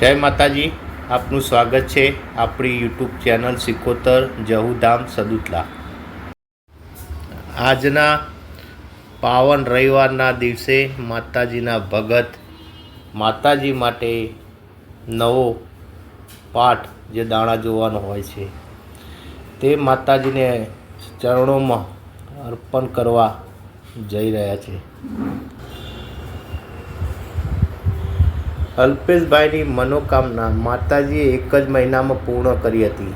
જય માતાજી, આપનું સ્વાગત છે આપણી યુટ્યુબ ચેનલ સિકોતર જહુધામ સદુતલા. આજના પાવન રવિવારના દિવસે માતાજીના ભગત માતાજી માટે નવો પાઠ જે દાણા જોવાનો હોય છે, તે માતાજીને ચરણોમાં અર્પણ કરવા જઈ રહ્યા છે. અલ્પેશભાઈની મનોકામના માતાજીએ એક જ મહિનામાં પૂર્ણ કરી હતી.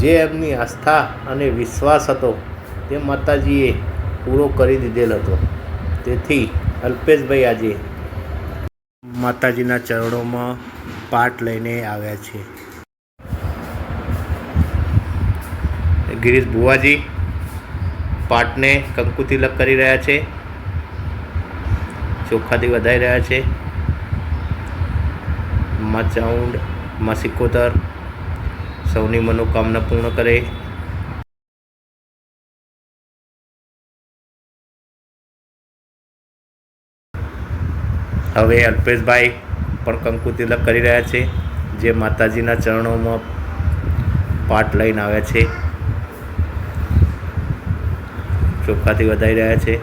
જે એમની આસ્થા અને વિશ્વાસ હતો તે માતાજીએ પૂરો કરી દીધેલ હતો. તેથી અલ્પેશભાઈ આજે માતાજીના ચરણોમાં પાઠ લઈને આવ્યા છે. ગિરીશ ભુવાજી પાઠને કંકુતિલક કરી રહ્યા છે. ચોખ્ખાથી વધાઈ રહ્યા છે. માં ચાઉંડમાં સિકોતર. સૌની મનોકામના પૂર્ણ કરે. હવે અલ્પેશભાઈ પણ કંકુ તિલક કરી રહ્યા છે, જે માતાજીના ચરણોમાં પાઠ લઈને આવ્યા છે. ચોખ્ખાથી વધાઈ રહ્યા છે.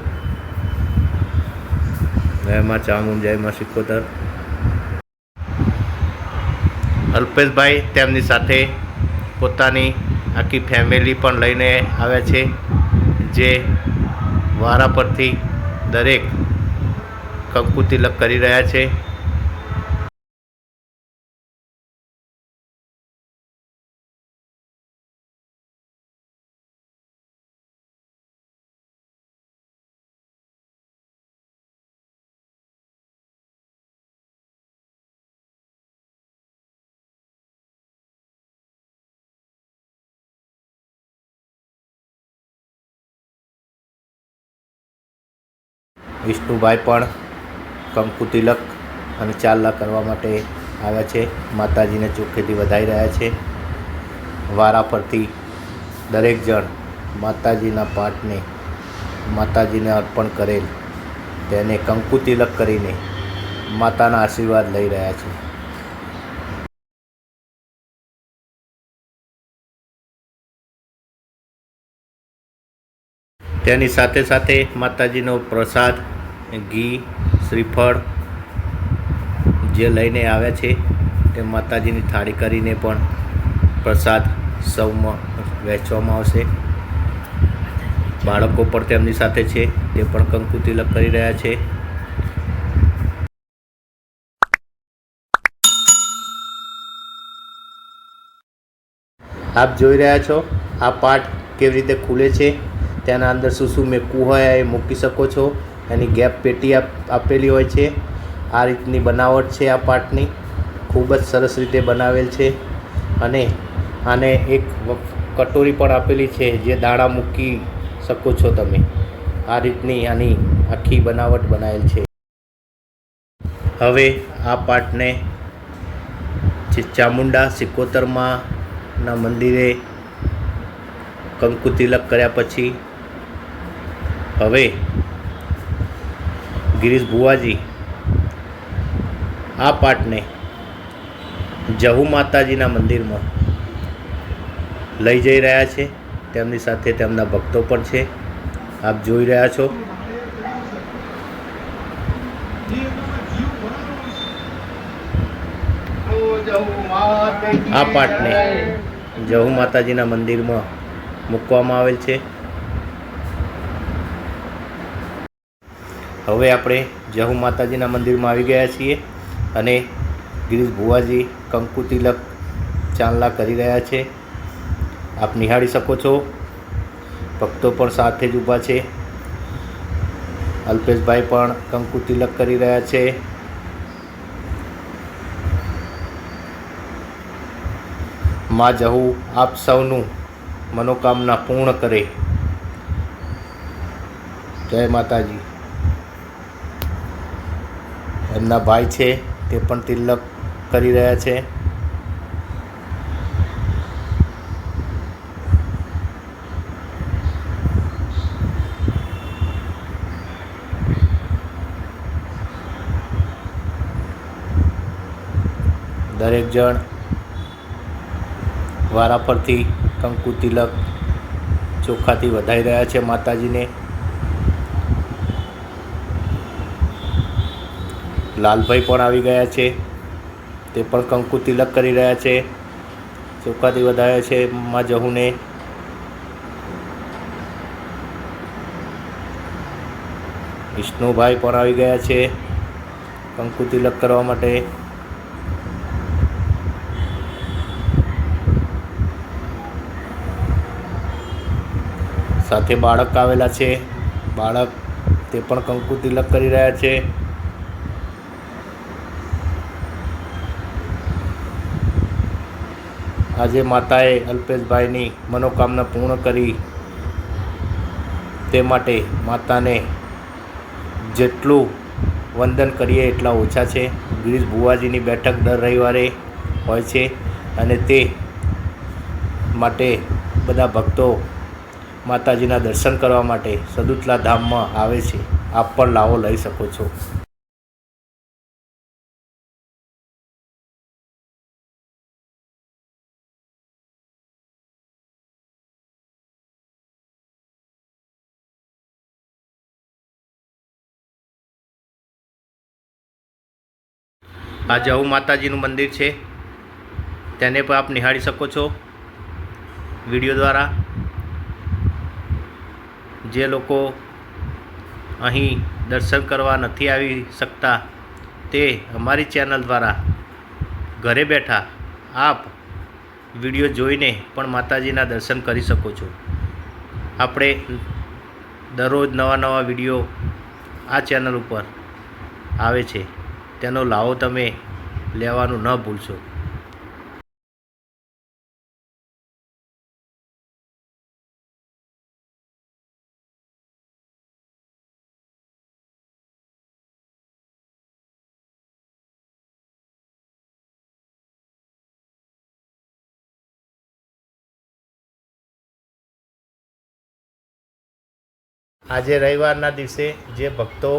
જય માં ચામુંડ, જય માં સિકોતર. અલ્પેશભાઈ તેમની સાથે પોતાની આખી ફેમિલી પણ લઈને આવ્યા છે, જે વારા પરથી દરેક કંકુ તિલક કરી રહ્યા છે. વિષ્ણુભાઈ પણ કંકુ તિલક અને ચાલલા કરવા માટે આવ્યા છે. માતાજીને ચોખ્ખેથી વધાઈ રહ્યા છે. વારા પરથી દરેક જણ માતાજીના પાઠને, માતાજીને અર્પણ કરેલ. તેને કંકુ તિલક કરીને માતાના આશીર્વાદ લઈ રહ્યા છે. તેની સાથે સાથે માતાજીનો પ્રસાદ, ઘી, શ્રીફળ જે લઈને આવ્યા છે, તે માતાજીની થાળી કરીને પણ પ્રસાદ સૌમાં વહેંચવામાં આવશે. બાળકો પણ તેમની સાથે છે, તે પણ કંકુ તિલક કરી રહ્યા છે. આપ જોઈ રહ્યા છો, આ પાઠ કેવી રીતે ખુલે છે? તેના અંદર શું શું મૂકવું હોય એ મૂકી શકો છો. એની ગેપ પેટી આપ, આપેલી હોય છે. આ રીતની બનાવટ છે આ પાટની ખૂબ જ સરસ રીતે બનાવેલ છે. અને આને એક કટોરી પણ આપેલી છે જે દાણા મૂકી શકો છો તમે. આ રીતની આની આખી બનાવટ બનાવેલ છે. હવે આ પાટને જે ચામુંડા સિકોતરમાં ના મંદિરે કંકુ તિલક કર્યા પછી હવે ગિરીશ ભુવાજી આ પાઠને જહુ માતાજીના મંદિરમાં લઈ જઈ રહ્યા છે. તેમની સાથે તેમના ભક્તો પણ છે. આપ જોઈ રહ્યા છો. આ પાઠને જહુ માતાજીના મંદિરમાં મૂકવામાં આવેલ છે. હવે આપણે જહુ માતાજીના મંદિરમાં આવી ગયા છીએ અને ગિરીશ ભુવાજી, કંકુ તિલક, ચાંદલા કરી રહ્યા છે. આપ નિહાળી શકો છો. ભક્તો પણ સાથે જ ઊભા છે. અલ્પેશભાઈ પણ કંકુ તિલક કરી રહ્યા છે. માં જહુ આપ સૌનું મનોકામના પૂર્ણ કરે. જય માતાજી. એમના ભાઈ છે, તે પણ તિલક કરી રહ્યા છે. દરેક જણ વારાફરતી કંકુ તિલક ચોખાથી વધાઈ રહ્યા છે માતાજીને. લાલભાઈ પણ આવી ગયા છે. તે પણ કંકુ તિલક કરી રહ્યા છે. ચોખાથી વધારે છે માં જહુને. વિષ્ણુભાઈ પણ આવી ગયા છે કંકુ તિલક કરવા માટે. સાથે બાળક આવેલા છે. બાળક તે પણ કંકુ તિલક કરી રહ્યા છે. આજે માતાએ અલ્પેશભાઈની મનોકામના પૂર્ણ કરી. તે માટે માતાને જેટલું વંદન કરીએ એટલા ઓછા છે. ગિરીશ ભુવાજીની બેઠક દર રવિવારે હોય છે અને તે માટે બધા ભક્તો માતાજીના દર્શન કરવા માટે સદુતલા ધામમાં આવે છે. આપ પણ લાવો લઈ શકો છો. આ જવું માતાજીનું મંદિર છે. તેને પણ આપ નિહાળી શકો છો વીડિયો દ્વારા. જે લોકો અહીં દર્શન કરવા નથી આવી શકતા તે અમારી ચેનલ દ્વારા ઘરે બેઠા આપ વીડિયો જોઈને પણ માતાજીના દર્શન કરી શકો છો. આપણે દરરોજ નવા નવા વીડિયો આ ચેનલ ઉપર આવે છે. તેનો લાવો તમે લેવાનું ન ભૂલશો. આજે રવિવારના દિવસે જે ભક્તો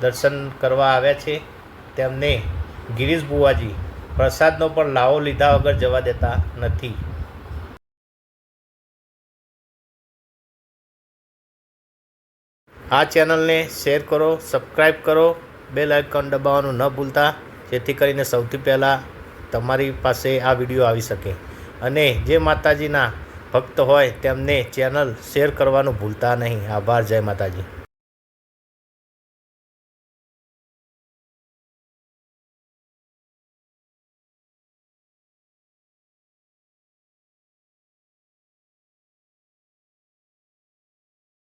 દર્શન કરવા આવ્યા છે તેમને ગિરીશ બુવાજી પ્રસાદનો પણ લાવો લીધા વગર જવા દેતા નથી. આ ચેનલને શેર કરો સબસ્ક્રાઈબ કરો, બેલ લાઇકન દબાવવાનું ન ભૂલતા, જેથી કરીને સૌથી પહેલાં તમારી પાસે આ વીડિયો આવી શકે. અને જે માતાજીના ભક્ત હોય તેમને ચેનલ શેર કરવાનું ભૂલતા નહીં. આભાર, જય માતાજી.